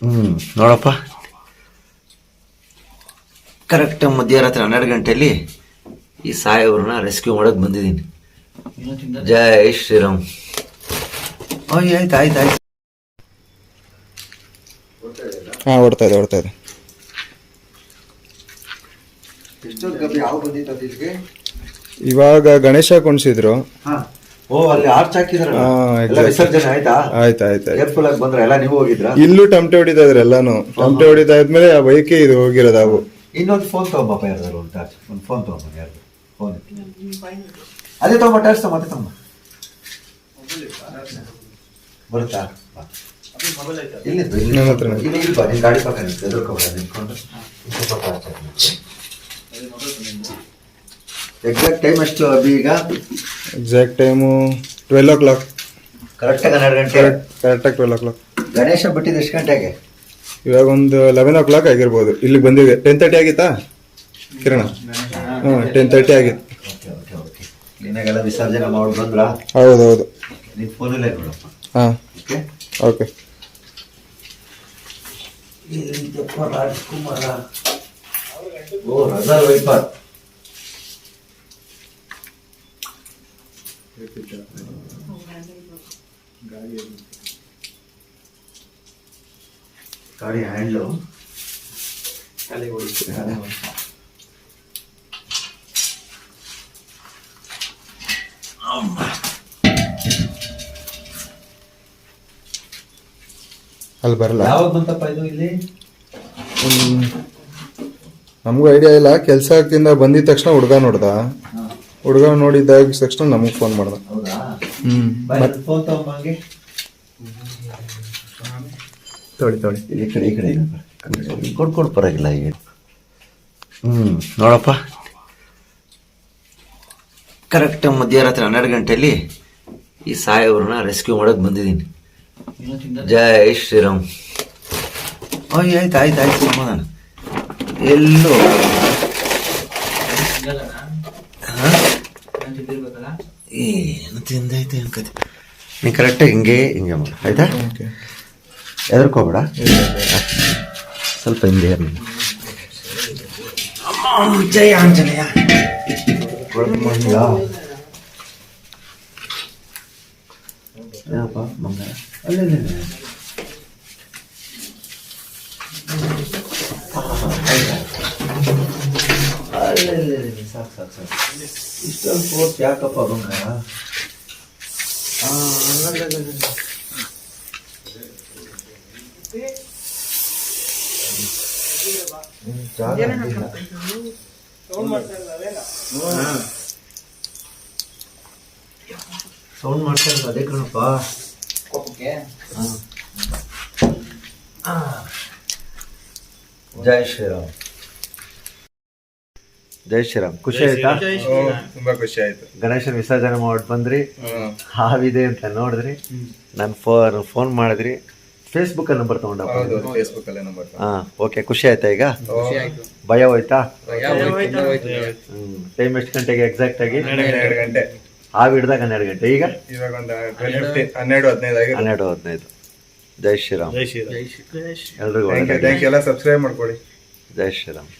ಹ್ಞೂ ನೋಡಪ್ಪ. ಕರೆಕ್ಟ್ ಮಧ್ಯರಾತ್ರಿ ಹನ್ನೆರಡು ಗಂಟೆಯಲ್ಲಿ ಈ ಸಾಹೇಬ್ರನ್ನ ರೆಸ್ಕ್ಯೂ ಮಾಡೋಕೆ ಬಂದಿದ್ದೀನಿ. ಜೈ ಶ್ರೀರಾಮ್. ಅಯ್ಯ ಆಯ್ತು ಆಯ್ತು ಆಯ್ತು. ಹಾಂ ಓಡ್ತಾ ಇದೆ ಓಡ್ತಾ ಇದೆ. ಇವಾಗ ಗಣೇಶ ಕುಣಿಸಿದ್ರು. ಹಾ. ಓ ಅಲ್ಲಿ ಆರ್ಚ್ ಹಾಕಿದಾರ. ವಿಸರ್ಜನೆ ಆಯ್ತಾ? ಆಯ್ತು ಆಯ್ತು ಫುಲ್ ಆಗಿ ಬಂದ್ರ ಎಲ್ಲ ನೀವು ಹೋಗಿದ್ರ? ಇಲ್ಲೂ ಟಮಟೆ ಹೊಡಿತಾ ಇದ್ರು ಎಲ್ಲಾನು. ಟಮಟೆ ಹೊಡಿತಾ ಇದ್ಮೇಲೆ ಆ ಬೈಕೆ ಇದು ಹೋಗಿರೋದು ಅವು ಇನ್ನೊಂದು ಫೋನ್ ತಗೊಂಬಪ್ಪ ಯಾರ್ದಾರು ಒಂದು ಟಾರ್ಚ್ ಒಂದು ಫೋನ್ ತಗೊಂಬ ಯಾರ್ದು? ಫೋನ್ ಅದೇ ತಗೊಂಬ ಟಾರ್ಚ್ ತಗೊಂಬ ಅದೇ ತಗೊಂಬ. ಬರುತ್ತಾ? ಇಲ್ಲಿ ನನ್ನ ಹತ್ರ. ಇಲ್ಲಿ ಇಲ್ಲಿ ಬಾ, ನಿನ್ ಗಾಡಿ ಪಕ್ಕ ನಿಂತು ಎದುರ್ಕೋಬೇಡ ನಿಂತ್ಕೊಂಡು. ಸ್ವಲ್ಪ ಟಾರ್ಚ್ ಎಕ್ಸಾಕ್ಟ್ ಟೈಮ್ ಎಷ್ಟು ಅಭಿ ಈಗ? Exact time twelve o'clock correct ಆಗಿ ಹನ್ನೆರಡು ಗಂಟೆ? ಕರೆಕ್ಟಾಗಿ ಟ್ವೆಲ್ ಓ ಕ್ಲಾಕ್ ಗಣೇಶ ಬಿಟ್ಟಿದ್ದು ಎಷ್ಟು ಗಂಟೆಗೆ? ಇವಾಗ ಒಂದು ಲೆವೆನ್ ಓ ಕ್ಲಾಕ್ ಆಗಿರ್ಬೋದು. ಇಲ್ಲಿಗೆ ಬಂದಿದೆ. ಟೆನ್ ತರ್ಟಿ ಆಗಿತ್ತಾ? ಕಿರಣ? ಹ್ಞೂ ಟೆನ್ ತರ್ಟಿ ಆಗಿತ್ತು. ಕ್ಲೀನಾಗೆಲ್ಲ ವಿಸರ್ಜನೆ ಮಾಡಿ ಬಂದ್ರಾ? ಹೌದು ಹೌದು ಫೋನಲ್ಲೇ ನೋಡಪ್ಪ. ಹಾಂ. ಓಕೆ ರಾಜ್ಕುಮಾರ? ಓ ರಜಾ ವೈಪರ್. ಗಾಡಿ ಹ್ಯಾಂಡ್ಲು ಅಲ್ಲಿ ಬರಲ್ಲ. ಯಾವಾಗ ಬಂತಪ್ಪ ಇದು ಇಲ್ಲಿ? ನಮಗೂ ಐಡಿಯಾ ಇಲ್ಲ. ಕೆಲಸಕ್ಕಿಂತ ಬಂದಿದ ತಕ್ಷಣ ಹುಡುಗ ನೋಡ್ದ. ಹುಡುಗ ನೋಡಿದಾಗ ತಕ್ಷಣ ನಮಗೆ ಫೋನ್ ಮಾಡ್ದ. ತೊಳಿ ತೊಳಿ ಈ ಕಡೆ ಈ ಕಡೆ ಕೊಡ್ಕೊಡ್ ಪರವಾಗಿಲ್ಲ ಈಗ ಹ್ಞೂ ನೋಡಪ್ಪ. ಕರೆಕ್ಟ್ ಮಧ್ಯರಾತ್ರಿ ಹನ್ನೆರಡು ಗಂಟೆಯಲ್ಲಿ ಈ ಸಾಹೇಬ್ರನ್ನ ರೆಸ್ಕ್ಯೂ ಮಾಡೋಕೆ ಬಂದಿದ್ದೀನಿ. ಜೈ ಶ್ರೀರಾಮ್. ಅಯ್ಯ ಆಯ್ತು ಆಯ್ತು ಆಯ್ತು ಸಮಾಧಾನ ಎಲ್ಲೋ? ಏನು ತಿಂದೈತೆ ಅನ್ಕತಿ ನೀ ಕರೆಕ್ಟಾಗಿ ಹಿಂಗೆ ಹಿಂಗೆ ಮಾಡು. ಆಯ್ತಾ? ಎದರ್ಕೋಬೇಡ ಹೆದರ್ಕೋಬೇಡ. ಸ್ವಲ್ಪ ಹಿಂದೆ ಜಯ ಆಂಜನೇಯ? ಏನಪ್ಪ. ಅಲ್ಲೇ. ಅಲ್ಲೇ, ಅಲ್ಲೇ, ಸಾಕು ಸಾಕು ಸಾಕು ಇಷ್ಟೊಂದು ಫೋರ್ಸ್ ಯಾಕಪ್ಪ ಬಂಗಾರ ಆ, ಅಲ್ಲೇ, ಅಲ್ಲೇ, ಅಲ್ಲೇ. ಹ್ಮ್, ಜಾಗ ಅಡ್ಡಿಲ್ಲ. ಸೌಂಡ್ ಮಾಡ್ತಾ ಇರೋದು ಅದೇ ಕಣಪ್ಪ ಹಾ. ಆ. ಜೈ ಶ್ರೀರಾಮ್ ಜೈ ಶ್ರೀರಾಮ್. ಖುಷಿ ಆಯ್ತಾ? ತುಂಬಾ ಖುಷಿ ಆಯ್ತು. ಗಣೇಶನ ವಿಸರ್ಜನೆ ಮಾಡಿ ಬಂದ್ರಿ. ಹಾವಿದೆ ಅಂತ ನೋಡಿದ್ರಿ. ನಾನು ಫೋನ್ ಫೋನ್ ಮಾಡಿದ್ರಿ. ಫೇಸ್ಬುಕ್ ನಂಬರ್ ತಗೊಂಡ ಹೌದು ಫೇಸ್ಬುಕ್ ಅಲ್ಲೇ ನಂಬರ್ ಹಾ ಓಕೆ ಖುಷಿ ಆಯ್ತಾ ಈಗ? ಭಯ ಹೋಯ್ತಾ? ಟೈಮ್ ಎಷ್ಟು ಗಂಟೆಗೆ ಎಕ್ಸಾಕ್ಟ್ ಆಗಿ? ಹನ್ನೆರಡು ಗಂಟೆ. ಹಾವು ಹಿಡ್ದಾಗ ಹನ್ನೆರಡು ಗಂಟೆ. ಈಗ? ಇವಾಗ ಒಂದು ಹನ್ನೆರಡು ಹದಿನೈದು ಆಗಿದೆ. ಹನ್ನೆರಡು ಹದಿನೈದು. ಜೈ ಶ್ರೀರಾಮ್. ಎಲ್ರಿಗೂ ಥ್ಯಾಂಕ್ ಯು ಒಳ್ಳೆದಾಗ್ಲಿ. ಥ್ಯಾಂಕ್ ಯು ಎಲ್ಲ ಸಬ್ಸ್ಕ್ರೈಬ್ ಮಾಡ್ಕೊಳ್ಳಿ ಜೈ ಶ್ರೀರಾಮ್.